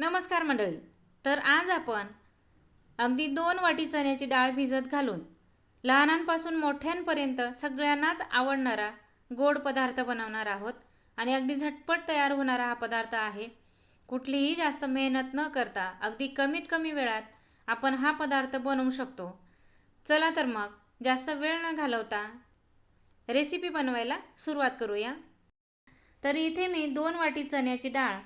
नमस्कार मंडळी. तर आज आपण अगदी दोन वाटी चण्याची डाळ भिजत घालून लहानांपासून मोठ्यांपर्यंत सगळ्यांनाच आवडणारा गोड पदार्थ बनवणार आहोत आणि अगदी झटपट तयार होणारा हा पदार्थ आहे. कुठलीही जास्त मेहनत न करता अगदी कमीत कमी वेळात आपण हा पदार्थ बनवू शकतो. चला तर मग जास्त वेळ न घालवता रेसिपी बनवायला सुरुवात करूया. तर इथे मी दोन वाटी चण्याची डाळ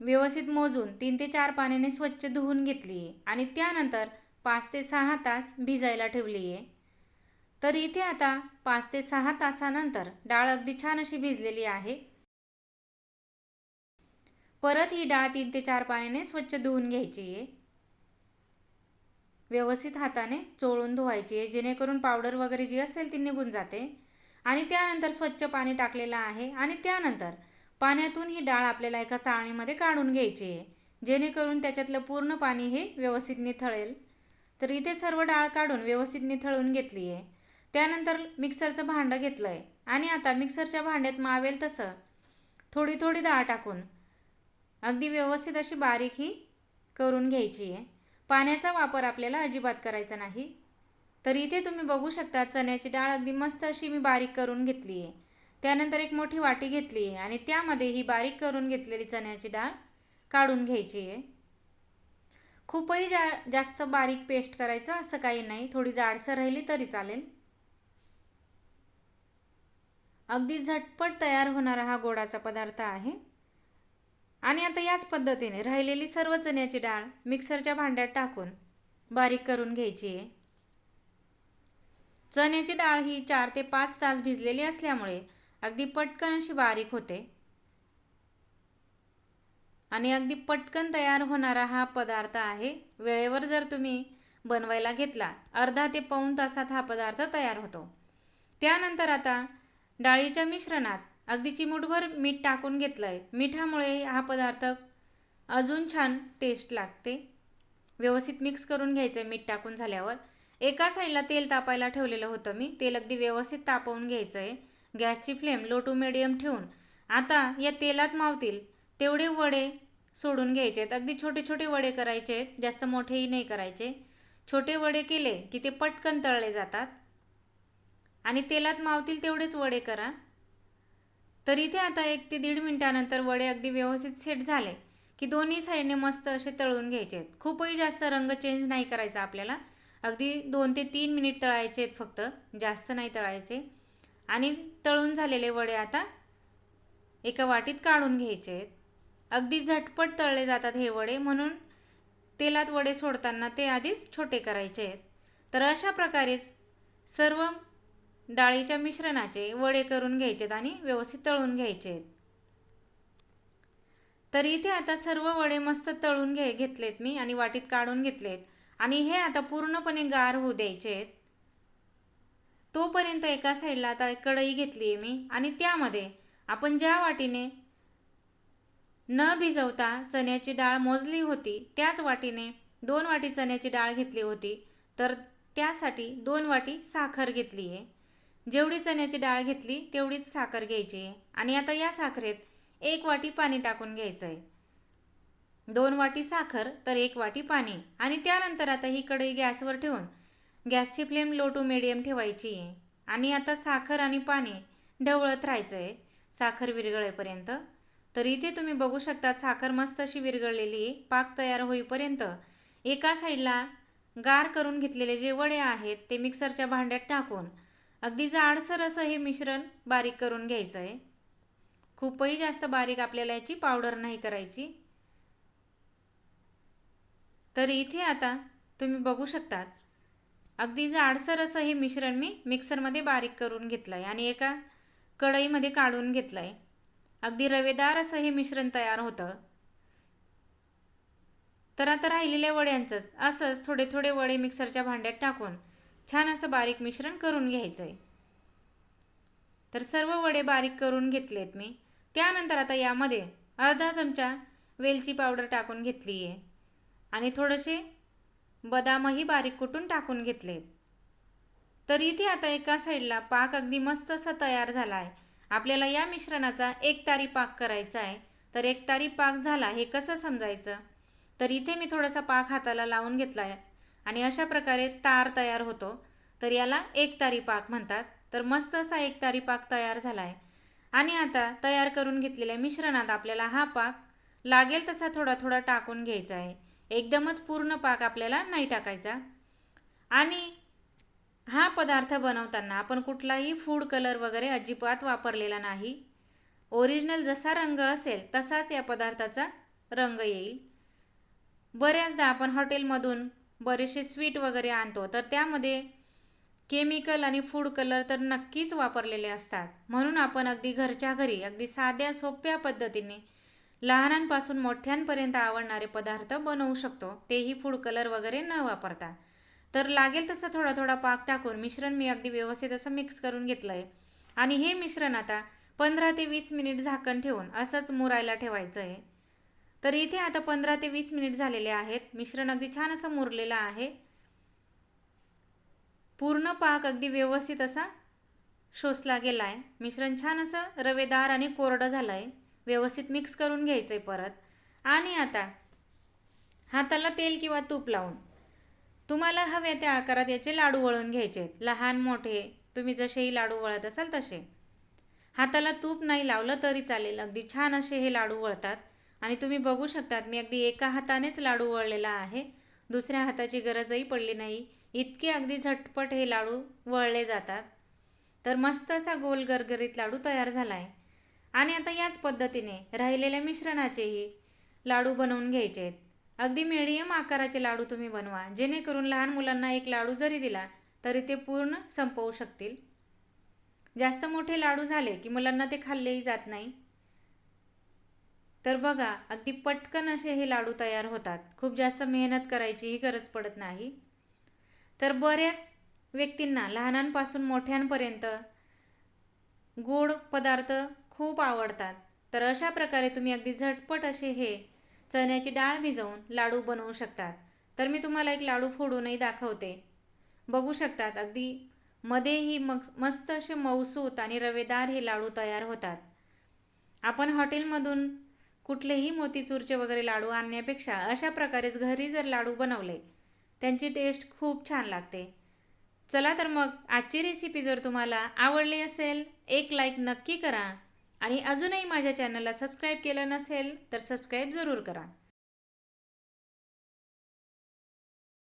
व्यवस्थित मोजून तीन ते चार पाण्याने स्वच्छ धुवून घेतली आहे आणि त्यानंतर पाच ते सहा तास भिजायला ठेवली. आहे तर इथे आता पाच ते सहा तासानंतर डाळ अगदी छान अशी भिजलेली आहे. परत ही डाळ तीन ते चार पाण्याने स्वच्छ धुवून घ्यायची. आहे व्यवस्थित हाताने चोळून धुवायची आहे जेणेकरून पावडर वगैरे जी असेल ती निघून जाते. आणि त्यानंतर स्वच्छ पाणी टाकलेलं आहे आणि त्यानंतर पाण्यातून ही डाळ आपल्याला एका चाळणीमध्ये काढून घ्यायची आहे. जेणेकरून त्याच्यातलं पूर्ण पाणी हे व्यवस्थित निथळेल तर इथे सर्व डाळ काढून व्यवस्थित निथळून घेतली आहे. त्यानंतर मिक्सरचं भांडं घेतलं आहे आणि आता मिक्सरच्या भांड्यात मावेल तसं. थोडी थोडी डाळ टाकून. अगदी व्यवस्थित अशी बारीक ही करून घ्यायची आहे. पाण्याचा वापर आपल्याला अजिबात करायचा नाही. तर इथे तुम्ही बघू शकता चण्याची डाळ अगदी मस्त अशी मी बारीक करून घेतली आहे. त्यानंतर एक मोठी वाटी घेतली आहे आणि त्यामध्ये ही बारीक करून घेतलेली चण्याची डाळ काढून घ्यायची आहे. खूपही जा जास्त बारीक पेस्ट करायचं असं काही नाही. थोडी जाडसर राहिली तरी चालेल. अगदी झटपट तयार होणारा हा गोडाचा पदार्थ आहे. आणि आता याच पद्धतीने राहिलेली सर्व चण्याची डाळ मिक्सरच्या भांड्यात टाकून बारीक करून घ्यायची आहे. चण्याची डाळ ही चार ते पाच तास भिजलेली असल्यामुळे अगदी पटकन अशी बारीक होते. आणि अगदी पटकन तयार होणारा हा पदार्थ आहे वेळेवर जर तुम्ही बनवायला घेतला अर्धा ते पाऊण तासात हा पदार्थ तयार होतो. त्यानंतर आता डाळीच्या मिश्रणात अगदी चिमूटभर मीठ टाकून घेतलं आहे मिठामुळे हा पदार्थ अजून छान टेस्ट लागते. व्यवस्थित मिक्स करून घ्यायचं आहे मीठ टाकून झाल्यावर. एका साईडला तेल तापायला ठेवलेलं होतं मी. तेल अगदी व्यवस्थित तापवून घ्यायचं आहे गॅसची फ्लेम लो टू मिडियम ठेवून. आता या तेलात मावतील. तेवढे वडे सोडून घ्यायचे आहेत अगदी छोटे छोटे वडे करायचे आहेत. जास्त मोठेही नाही करायचे. छोटे वडे केले की ते पटकन तळले जातात. आणि तेलात मावतील तेवढेच वडे करा. तर इथे आता एक ते दीड मिनटानंतर वडे अगदी व्यवस्थित सेट झाले की दोन्ही साईडने मस्त असे तळून घ्यायचे आहेत. खूपही जास्त रंग चेंज नाही करायचा आपल्याला. अगदी दोन ते तीन मिनिट तळायचे आहेत फक्त. जास्त नाही तळायचे. आणि तळून झालेले वडे आता एका वाटीत काढून घ्यायचे आहेत. अगदी झटपट तळले जातात हे वडे म्हणून तेलात वडे सोडताना ते आधीच छोटे करायचे आहेत. तर अशा प्रकारेच सर्व डाळीच्या मिश्रणाचे वडे करून घ्यायचे आहेत आणि व्यवस्थित तळून घ्यायचे आहेत. तर इथे आता सर्व वडे मस्त तळून घे घेतलेत मी आणि वाटीत काढून घेतलेत. आणि हे आता पूर्णपणे गार होऊ द्यायचे आहेत. तोपर्यंत एका साईडला आता कढई घेतली आहे मी आणि त्यामध्ये आपण ज्या वाटीने न भिजवता चण्याची डाळ मोजली होती त्याच वाटीने दोन वाटी चण्याची डाळ घेतली होती तर त्यासाठी दोन वाटी साखर घेतली आहे. जेवढी चण्याची डाळ घेतली तेवढीच साखर घ्यायची आहे. आणि आता या साखरेत एक वाटी पाणी टाकून घ्यायचं आहे दोन वाटी साखर तर एक वाटी पाणी. आणि त्यानंतर आता ही कढई गॅसवर ठेवून गॅसची फ्लेम लो टू मिडियम ठेवायची. आहे आणि आता साखर आणि पाणी ढवळत राहायचं आहे साखर विरघळेपर्यंत. तर इथे तुम्ही बघू शकता साखर मस्त अशी विरघळलेली पाक तयार होईपर्यंत. एका साईडला गार करून घेतलेले जे वडे आहेत ते मिक्सरच्या भांड्यात टाकून अगदी जाडसर असं हे मिश्रण बारीक करून घ्यायचं आहे खूपही जास्त बारीक आपल्याला याची पावडर नाही करायची. तर इथे आता तुम्ही बघू शकतात अगदी जाडसर असं हे मिश्रण मी मिक्सरमध्ये बारीक करून घेतलं आहे आणि एका कढईमध्ये काढून घेतलं आहे अगदी रवेदार असं हे मिश्रण तयार होतं. तर आता राहिलेल्या वड्यांचंच असंच थोडे थोडे वडे मिक्सरच्या भांड्यात टाकून छान असं बारीक मिश्रण करून घ्यायचं आहे तर सर्व वडे बारीक करून घेतलेत मी. त्यानंतर आता यामध्ये अर्धा चमचा वेलची पावडर टाकून घेतली आहे आणि थोडेसे बदामही बारीक कुटून टाकून घेतलेत तर इथे आता एका साईडला पाक अगदी मस्त असा तयार झाला आहे आपल्याला या मिश्रणाचा एक तारी पाक करायचा आहे. तर एक तारी पाक झाला हे कसं समजायचं? तर इथे मी थोडासा पाक हाताला लावून घेतला आहे आणि अशा प्रकारे तार तयार होतो. तर याला एक तारी पाक म्हणतात. तर मस्त असा एक तारी पाक तयार झाला आहे आणि आता तयार करून घेतलेल्या मिश्रणात आपल्याला हा पाक लागेल तसा थोडा थोडा टाकून घ्यायचा आहे. एकदमच पूर्ण पाक आपल्याला नाही टाकायचा. आणि हा पदार्थ बनवताना आपण कुठलाही फूड कलर वगैरे अजिबात वापरलेला नाही. ओरिजिनल जसा रंग असेल तसाच या पदार्थाचा रंग येईल. बऱ्याचदा आपण हॉटेलमधून बरेचसे स्वीट वगैरे आणतो तर त्यामध्ये केमिकल आणि फूड कलर तर नक्कीच वापरलेले असतात. म्हणून आपण अगदी घरच्या घरी अगदी साध्या सोप्या पद्धतीने लहानांपासून मोठ्यांपर्यंत आवडणारे पदार्थ बनवू शकतो. तेही फूड कलर वगैरे न वापरता. तर लागेल तसं थोडा थोडा पाक टाकून मिश्रण मी अगदी व्यवस्थित असं मिक्स करून घेतलं आहे आणि हे मिश्रण आता पंधरा ते वीस मिनिट झाकण ठेवून असंच मुरायला ठेवायचं आहे तर इथे आता पंधरा ते वीस मिनिट झालेले आहेत. मिश्रण अगदी छान असं मुरलेलं आहे. पूर्ण पाक अगदी व्यवस्थित असा शोषला गेला आहे मिश्रण छान असं रवेदार आणि कोरडं झालं आहे व्यवस्थित मिक्स करून घ्यायचं आहे परत. आणि आता हाताला तेल किंवा तूप लावून तुम्हाला हव्या त्या आकारात याचे लाडू वळून घ्यायचे लहान मोठे तुम्ही जसेही लाडू वळत असाल तसे. हाताला तूप नाही लावलं तरी चालेल. अगदी छान असे हे लाडू वळतात. आणि तुम्ही बघू शकतात मी अगदी एका हातानेच लाडू वळलेला आहे. दुसऱ्या हाताची गरजही पडली नाही. इतके अगदी झटपट हे लाडू वळले जातात. तर मस्त असा गोल गरगरीत लाडू तयार झाला आहे आणि आता याच पद्धतीने राहिलेल्या मिश्रणाचेही लाडू बनवून घ्यायचे आहेत. अगदी मिडियम आकाराचे लाडू तुम्ही बनवा. जेणेकरून लहान मुलांना एक लाडू जरी दिला तरी ते पूर्ण संपवू शकतील. जास्त मोठे लाडू झाले की मुलांना ते खाल्लेही जात नाही. तर बघा अगदी पटकन असे हे लाडू तयार होतात. खूप जास्त मेहनत करायचीही गरज पडत नाही. तर बऱ्याच व्यक्तींना लहानांपासून मोठ्यांपर्यंत गोड पदार्थ खूप आवडतात. तर अशा प्रकारे तुम्ही अगदी झटपट असे हे चण्याची डाळ भिजवून लाडू बनवू शकतात. तर मी तुम्हाला एक लाडू फोडूनही दाखवते. बघू शकतात अगदी मध्येही मग मस्त असे मऊसूत आणि रवेदार हे लाडू तयार होतात. आपण हॉटेलमधून कुठलेही मोतीचूरचे वगैरे लाडू आणण्यापेक्षा अशा प्रकारेच घरी जर लाडू बनवले त्यांची टेस्ट खूप छान लागते. चला तर मग आजची रेसिपी जर तुम्हाला आवडली असेल एक लाईक नक्की करा. आणि अजूनही माझ्या चॅनलला सबस्क्राईब केलं नसेल तर सबस्क्राईब जरूर करा.